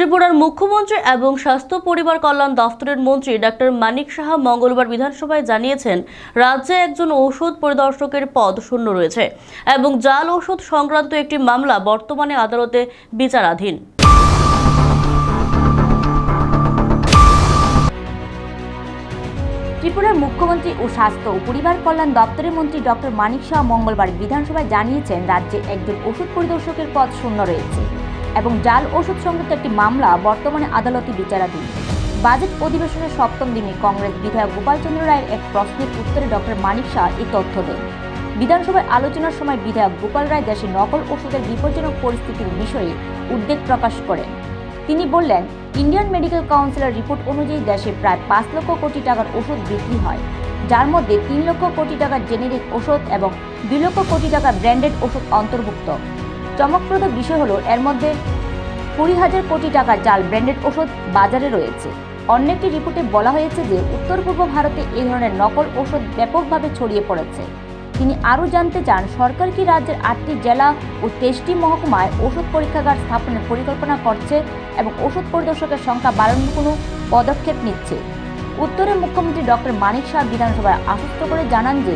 ত্রিপুরার মুখ্যমন্ত্রী এবং স্বাস্থ্য পরিবার কল্যাণ দফতরের মন্ত্রী ডাক্তার মানিক সাহা মঙ্গলবার বিধানসভায় জানিয়েছেন, রাজ্যে একজন ঔষধ পরিদর্শকের পদ শূন্য রয়েছে এবং জাল ওষুধ সংক্রান্ত একটি মামলা বর্তমানে আদালতে বিচারাধীন। ত্রিপুরার মুখ্যমন্ত্রী ও স্বাস্থ্য ও পরিবার কল্যাণ দপ্তরের মন্ত্রী ডক্টর মানিক শাহ মঙ্গলবার বিধানসভায় জানিয়েছেন, রাজ্যে একজন ওষুধ পরিদর্শকের পদ শূন্য রয়েছে। এবং জাল ওষুধ সংক্রান্ত একটি মামলা বর্তমানে আদালতে বিচারাধীন। বাজেট অধিবেশনের সপ্তম দিনে কংগ্রেস বিধায়ক গোপালচন্দ্র রায়ের এক প্রশ্নের উত্তরে ডক্টর মানিক শাহ এই তথ্য দেন। বিধানসভায় আলোচনার সময় বিধায়ক গোপাল রায় দেশে নকল ওষুধের বিপজ্জনক পরিস্থিতির বিষয়ে উদ্বেগ প্রকাশ করেন। তিনি বললেন, ইন্ডিয়ান মেডিকেল কাউন্সিলের রিপোর্ট অনুযায়ী দেশে প্রায় পাঁচ লক্ষ কোটি টাকার ওষুধ বিক্রি হয়, যার মধ্যে তিন লক্ষ কোটি টাকার জেনেরিক ওষুধ এবং দুই লক্ষ কোটি টাকার ব্র্যান্ডেড ওষুধ অন্তর্ভুক্ত। চমকপ্রদ বিষয় হলো, এর মধ্যে কুড়ি হাজার কোটি টাকার জাল, ব্র্যান্ডেড ওষুধ বাজারে রয়েছে। অন্য একটি রিপোর্টে বলা হয়েছে যে, উত্তর পূর্ব ভারতে এই ধরনের নকল ওষুধ ব্যাপকভাবে ছড়িয়ে পড়েছে। তিনি আরও জানতে চান, সরকার কি রাজ্যের আটটি জেলা ও তেইশটি মহকুমায় ওষুধ পরীক্ষাগার স্থাপনের পরিকল্পনা করছে এবং ওষুধ পরিদর্শকের সংখ্যা বাড়ানোর কোনো পদক্ষেপ নিচ্ছে? উত্তরে মুখ্যমন্ত্রী ডক্টর মানিক শাহ বিধানসভায় আশ্বস্ত করে জানান যে,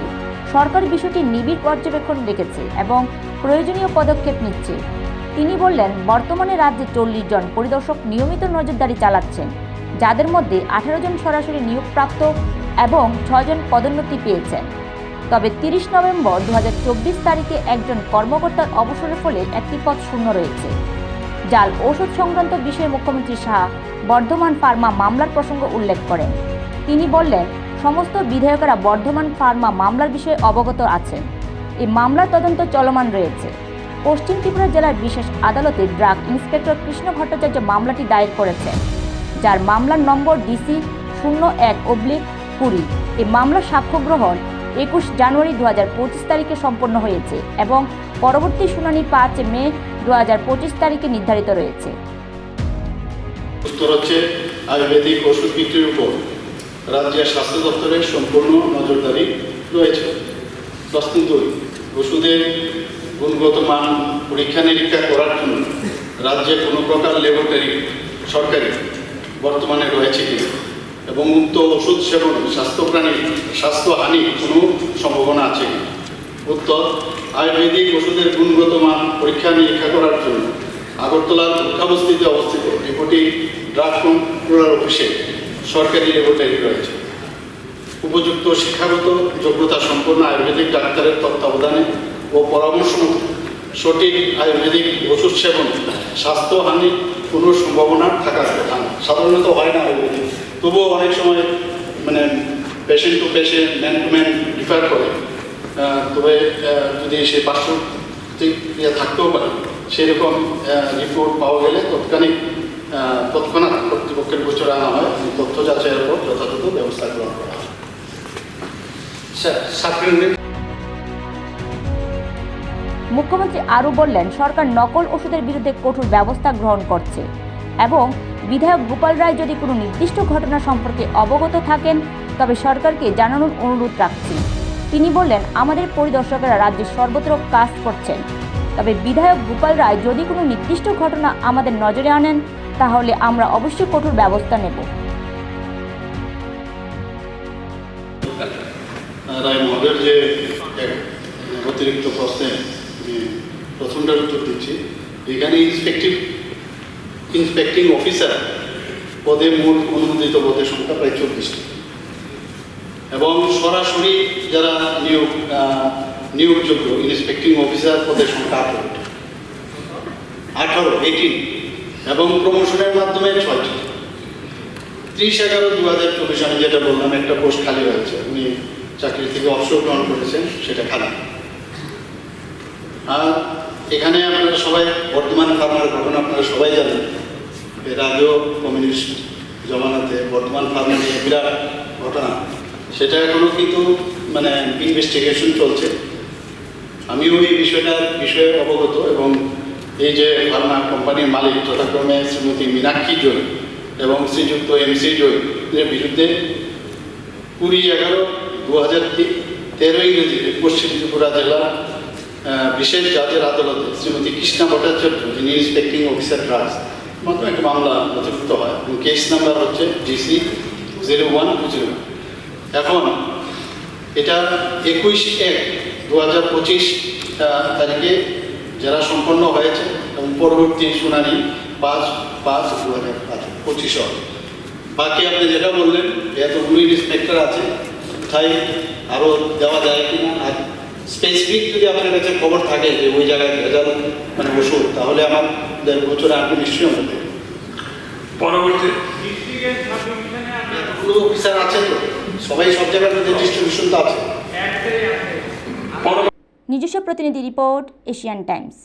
সরকার বিষয়টি নিবিড় পর্যবেক্ষণ রেখেছে এবং প্রয়োজনীয় পদক্ষেপ নিচ্ছে। তিনি বললেন, বর্তমানে রাজ্যে চল্লিশ জন পরিদর্শক নিয়মিত নজরদারি চালাচ্ছেন, যাদের মধ্যে আঠারো জন সরাসরি নিয়োগপ্রাপ্ত এবং ছজন পদোন্নতি পেয়েছেন। তবে তিরিশ নভেম্বর দু হাজার চব্বিশ তারিখে একজন কর্মকর্তার অবসরের ফলে একটি পদ শূন্য রয়েছে। জাল ওষুধ সংক্রান্ত বিষয়ে মুখ্যমন্ত্রী শাহ বর্ধমান ফার্মা মামলার প্রসঙ্গ উল্লেখ করেন। তিনি বললেন, সমস্ত বিধায়করা বর্ধমান ফার্মা মামলার বিষয়ে অবগত আছেন। এই মামলার তদন্ত চলমান রয়েছে। পশ্চিম ত্রিপুরা জেলার বিশেষ আদালতে ড্রাগ ইন্সপেক্টর কৃষ্ণ ভট্টাচার্য মামলাটি দায়ের করেছেন, যার মামলার নম্বর ডিসি শূন্য এক অব্লিক কুড়ি। এই মামলার সাক্ষ্য গ্রহণ একুশ জানুয়ারি দু পঁচিশ তারিখে সম্পন্ন হয়েছে এবং পরবর্তী শুনানি পাঁচ মে দু পঁচিশ তারিখে নির্ধারিত রয়েছে। উত্তর হচ্ছে, আয়ুর্বেদিক ওষুধ বিক্রির উপর রাজ্যের স্বাস্থ্য দপ্তরের সম্পূর্ণ নজরদারি রয়েছে। প্রশ্ন দুই ওষুধের গুণগত মান পরীক্ষা নিরীক্ষা করার জন্য রাজ্যে কোনো প্রকার ল্যাবরেটরি সরকারি বর্তমানে রয়েছে কিনা এবং উক্ত ওষুধ সেবন স্বাস্থ্য প্রাণীর স্বাস্থ্যহানির কোনো সম্ভাবনা আছে উত্তর, আয়ুর্বেদিক ওষুধের গুণগত মান পরীক্ষা নিরীক্ষা করার জন্য আগরতলার দুর্গাবস্তিতে অবস্থিত ডেপুটি ড্রাগ কন্ট্রোলার অফিসে সরকারি ল্যাবরেটরি রয়েছে। উপযুক্ত শিক্ষাগত যোগ্যতা সম্পন্ন আয়ুর্বেদিক ডাক্তারের তত্ত্বাবধানে ও পরামর্শ সঠিক আয়ুর্বেদিক ওষুধ সেবন স্বাস্থ্যহানির কোনো সম্ভাবনা থাকার কথা না। সাধারণত হয় না আয়ুর্বেদিক। তবুও অনেক সময় মানে patient to patient man to man differ করে। তবে যদি সে পার্শ্ব প্রতিক্রিয়া থাকতেও পারে, সেরকম রিপোর্ট পাওয়া গেলে তৎক্ষণিক তৎক্ষণাৎ কর্তৃপক্ষের গোচরে আনা হয়। তথ্য যাচাইয়ের পর যথাযথ ব্যবস্থা গ্রহণ করা হয়। মুখ্যমন্ত্রী আরও বললেন, সরকার নকল ওষুধের বিরুদ্ধে কঠোর ব্যবস্থা গ্রহণ করছে এবং বিধায়ক গোপাল রায় যদি কোনো নির্দিষ্ট ঘটনা সম্পর্কে অবগত থাকেন, তবে সরকারকে জানানোর অনুরোধ রাখছি। তিনি বললেন, আমাদের পরিদর্শকেরা রাজ্যে সর্বত্র কাজ করছেন। তবে বিধায়ক গোপাল রায় যদি কোনো নির্দিষ্ট ঘটনা আমাদের নজরে আনেন, তাহলে আমরা অবশ্যই কঠোর ব্যবস্থা নেব। রায় মহোদয়ের যে অতিরিক্ত প্রশ্নে আমি প্রথমটার উত্তর দিচ্ছি। এখানে ইন্সপেক্টিভ ইন্সপেক্টিং অফিসার পদে মূল অনুমোদিত পদের সংখ্যা প্রায় চব্বিশটি এবং সরাসরি যারা নিয়োগ নিয়োগযোগ্য ইন্সপেক্টিং অফিসার পদের সংখ্যা আঠারোটি। আঠারো এইটিন এবং প্রমোশনের মাধ্যমে ছয়টি। ত্রিশ এগারো দু হাজার চব্বিশ, আমি যেটা বললাম, একটা পোস্ট খালি হয়েছে। উনি চাকরি থেকে অবসর গ্রহণ করেছেন, সেটা খারাপ আর এখানে আপনারা সবাই, বর্তমান ফার্মার ঘটনা আপনারা সবাই জানেন। আগেও কমিউনিস্ট জমানাতে বর্তমান ফার্মা নিয়ে বিরাট ঘটনা, সেটা এখনও কিন্তু মানে ইনভেস্টিগেশন চলছে। আমিও এই বিষয়টার বিষয়ে অবগত এবং এই যে ফার্মা কোম্পানির মালিক যথাক্রমে শ্রীমতী মীনাক্ষী জয় এবং শ্রীযুক্ত এমসি জয় এর বিরুদ্ধে কুড়ি এগারো দু হাজার তেরো ইংরেজিতে পশ্চিম ত্রিপুরা জেলার বিশেষ জাজের আদালতে শ্রীমতী কৃষ্ণা ভট্টাচার্য, যিনি ইন্সপেক্টিং অফিসার ড্রাগস মাধ্যমে একটা মামলা নথিভুক্ত হয় এবং কেস নাম্বার হচ্ছে G C zero one zero এখন, এটা একুশ এক দু হাজার পঁচিশ তারিখে যারা সম্পন্ন হয়েছে এবং পরবর্তী শুনানি পাঁচ পাঁচ দু হাজার পঁচিশ হবে বাকি আপনি যেটা বললেন এতগুলো ইন্সপেক্টর আছে তাই আরও দেওয়া যায় কিনা? আর স্পেসিফিক যদি আপনার কাছে খবর থাকে যে ওই জায়গায় ভেজাল মানে ওষুধ তাহলে আমাদের বছরে আপনি নিশ্চয়ই দেবেন পরবর্তী অফিসার আছে তো? সবাই সব জায়গায় ডিস্ট্রিবিউশন তো আছে। পরবর্তী নিজস্ব প্রতিনিধি রিপোর্ট এশিয়ান টাইমস।